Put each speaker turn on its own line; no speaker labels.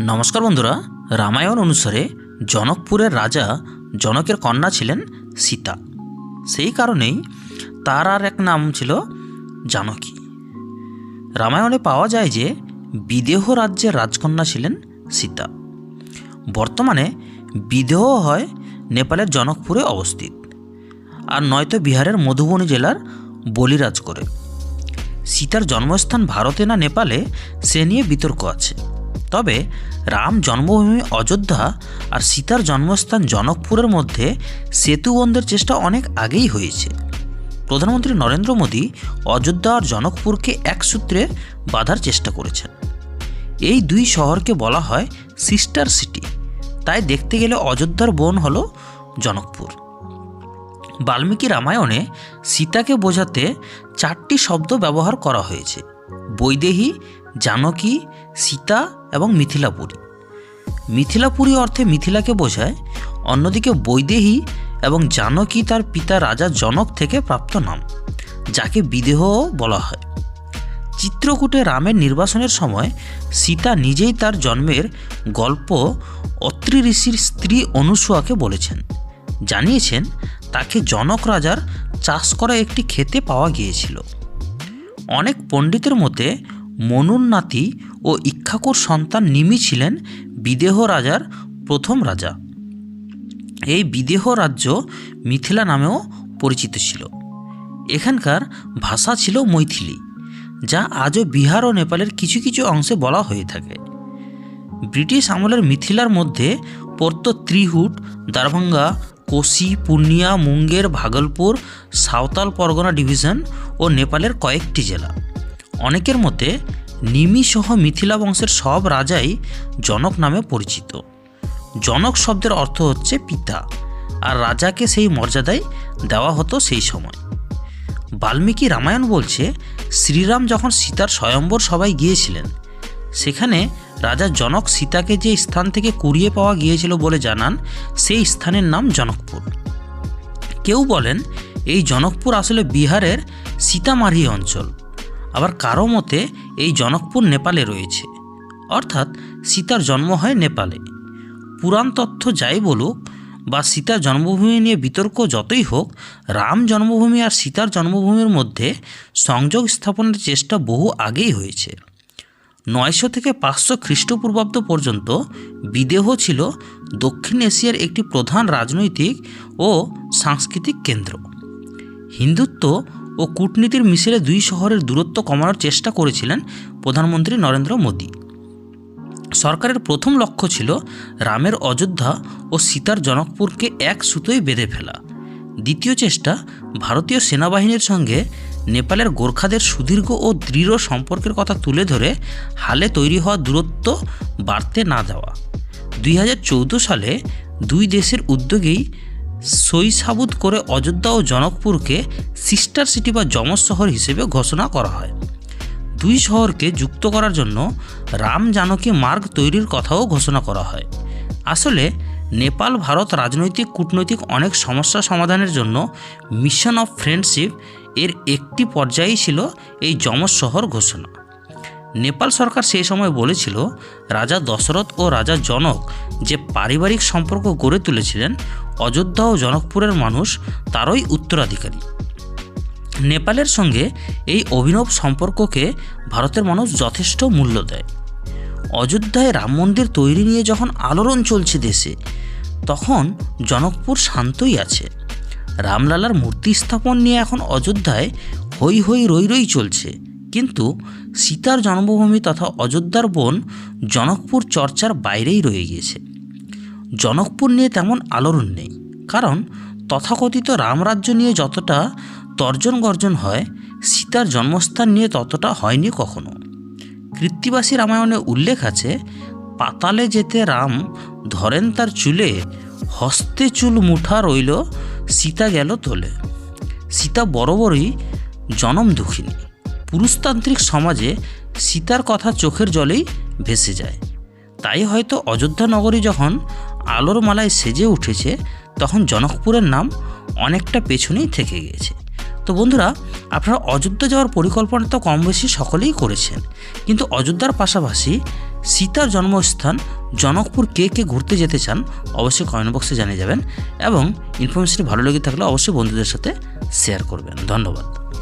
নমস্কার বন্ধুরা, রামায়ণ অনুসারে জনকপুরের রাজা জনকের কন্যা ছিলেন সীতা। সেই কারণেই তার আর এক নাম ছিল জানকী। রামায়ণে পাওয়া যায় যে, বিদেহ রাজ্যের রাজকন্যা ছিলেন সীতা। বর্তমানে বিদেহ হয় নেপালের জনকপুরে অবস্থিত, আর নয়তো বিহারের মধুবনী জেলার বলিরাজ করে সীতার জন্মস্থান ভারতে না নেপালে, সে নিয়ে বিতর্ক আছে। তবে রাম জন্মভূমি অযোধ্যা আর সীতার জন্মস্থান জনকপুরের মধ্যে সেতু বন্ধের চেষ্টা অনেক আগেই হয়েছে। প্রধানমন্ত্রী নরেন্দ্র মোদী অযোধ্যা আর জনকপুরকে এক সূত্রে বাঁধার চেষ্টা করেছেন। এই দুই শহরকে বলা হয় সিস্টার সিটি। তাই দেখতে গেলে অযোধ্যার বোন হল জনকপুর। বাল্মীকি রামায়ণে সীতাকে বোঝাতে চারটি শব্দ ব্যবহার করা হয়েছে। বৈদেহী, জানকী সীতা এবং মিথিলাপুরী মিথিলাপুরী অর্থে মিথিলাকে বোঝায়, অন্যদিকে বৈদেহী এবং জানকী তার পিতা রাজা জনক থেকে প্রাপ্ত নাম, যাকে বিদেহ বলা হয়। চিত্রকূটে রামের নির্বাসনের সময় সীতা নিজেই তার জন্মের গল্প অত্রি ঋষির স্ত্রী অনুসুয়াকে বলেছেন। জানিয়েছেন, তাকে জনক রাজার চাষ করা একটি খেতে পাওয়া গিয়েছিল। অনেক পণ্ডিতের মতে মনুর নাতি ও ইক্ষাকুর সন্তান নিমি ছিলেন বিদেহ রাজার প্রথম রাজা। এই বিদেহ রাজ্য মিথিলা নামেও পরিচিত ছিল। এখানকার ভাষা ছিল মৈথিলি, যা আজও বিহার ও নেপালের কিছু কিছু অংশে বলা হয়ে থাকে। ব্রিটিশ আমলের মিথিলার মধ্যে পড়ত ত্রিহুট, দারভাঙ্গা, কোশি, পূর্ণিয়া, মুঙ্গের, ভাগলপুর, সাঁওতাল পরগনা ডিভিশন ও নেপালের কয়েকটি জেলা। অনেকের মতে নিমি সহ মিথিলা বংশের সব রাজাই জনক নামে পরিচিত। জনক শব্দের অর্থ হচ্ছে পিতা, আর রাজাকে সেই মর্যাদায় দেওয়া হতো সেই সময়। বাল্মীকি রামায়ণ বলছে, শ্রীরাম যখন সীতার স্বয়ম্বর সবাই গিয়েছিলেন, সেখানে রাজা জনক সীতাকে যে স্থান থেকে কুড়িয়ে পাওয়া গিয়েছিল বলে জানান, সেই স্থানের নাম জনকপুর। কেউ বলেন, এই জনকপুর আসলে বিহারের সীতামারি অঞ্চল। আবার কারও মতে এই জনকপুর নেপালে রয়েছে। অর্থাৎ সীতার জন্ম হয় নেপালে। পুরাণ তথ্য যাই বলুক বা সীতার জন্মভূমি নিয়ে বিতর্ক যতই হোক, রাম জন্মভূমি আর সীতার জন্মভূমির মধ্যে সংযোগ স্থাপনের চেষ্টা বহু আগেই হয়েছে। নয়শো থেকে পাঁচশো খ্রিস্টপূর্বাব্দ পর্যন্ত বিদেহ ছিল দক্ষিণ এশিয়ার একটি প্রধান রাজনৈতিক ও সাংস্কৃতিক কেন্দ্র। হিন্দুত্ব ও কূটনীতির মিশেলে দুই শহরের দূরত্ব কমানোর চেষ্টা করেছিলেন প্রধানমন্ত্রী নরেন্দ্র মোদী। সরকারের প্রথম লক্ষ্য ছিল রামের অযোধ্যা ও সীতার জনকপুরকে এক সুতোয় বেঁধে ফেলা। দ্বিতীয় চেষ্টা ভারতীয় সেনাবাহিনীর সঙ্গে নেপালের গোর্খাদের সুদীর্ঘ ও দৃঢ় সম্পর্কের কথা তুলে ধরে হালে তৈরি হওয়া দূরত্ব বাড়তে না দেওয়া। দুই হাজার চৌদ্দ সালে দুই দেশের উদ্যোগেই সই সাবুত করে অযোধ্যা ও জনকপুরকে সিস্টার সিটি বা যমজ শহর হিসেবে ঘোষণা করা হয়। দুই শহরকে যুক্ত করার জন্য রাম জানকী মার্গ তৈরির কথাও ঘোষণা করা হয়। আসলে নেপাল, ভারত রাজনৈতিক, কূটনৈতিক অনেক সমস্যা সমাধানের জন্য মিশন অফ ফ্রেন্ডশিপ এর একটি পর্যায়েই ছিল এই যমজ শহর ঘোষণা। নেপাল সরকার সেই সময় বলেছিল, রাজা দশরথ ও রাজা জনক যে পারিবারিক সম্পর্ক গড়ে তুলেছিলেন, অযোধ্যা ও জনকপুরের মানুষ তারই উত্তরাধিকারী। নেপালের সঙ্গে এই অভিনব সম্পর্ককে ভারতের মানুষ যথেষ্ট মূল্য দেয়। অযোধ্যায় রাম মন্দির তৈরি নিয়ে যখন আলোড়ন চলছে দেশে, তখন জনকপুর শান্তই আছে। রামলালার মূর্তি স্থাপন নিয়ে এখন অযোধ্যায় হই হই রই রই চলছে। কিন্তু সীতার জন্মভূমি তথা অযোধ্যার বোন জনকপুর চর্চার বাইরেই রয়ে গিয়েছে। জনকপুর নিয়ে তেমন আলোড়ন নেই, কারণ তথাকথিত রামরাজ্য নিয়ে যতটা তর্জন গর্জন হয়, সীতার জন্মস্থান নিয়ে ততটা হয়নি কখনো। কৃত্তিবাসী রামায়ণে উল্লেখ আছে, পাতালে যেতে রাম ধরেন তার চুলে, হস্তে চুল মুঠা রইল, সীতা গেল তোলে। সীতা বড় বড়ই জনম দুঃখিনী। পুরুষতান্ত্রিক সমাজে সীতার কথা চোখের জলেই ভেসে যায়। তাই হয়তো অযোধ্যা নগরী যখন আলোর মালায় সেজে উঠেছে, তখন জনকপুরের নাম অনেকটা পেছনেই থেকে গিয়েছে। তো বন্ধুরা, আপনারা অযোধ্যা যাওয়ার পরিকল্পনা তো কম বেশি সকলেই করেছেন। কিন্তু অযোধ্যার পাশাপাশি সীতার জন্মস্থান জনকপুর কে কে ঘুরতে যেতে চান, অবশ্যই কমেন্ট বক্সে জানিয়ে যাবেন এবং ইনফরমেশনটি ভালো লেগে থাকলে অবশ্যই বন্ধুদের সাথে শেয়ার করবেন। ধন্যবাদ।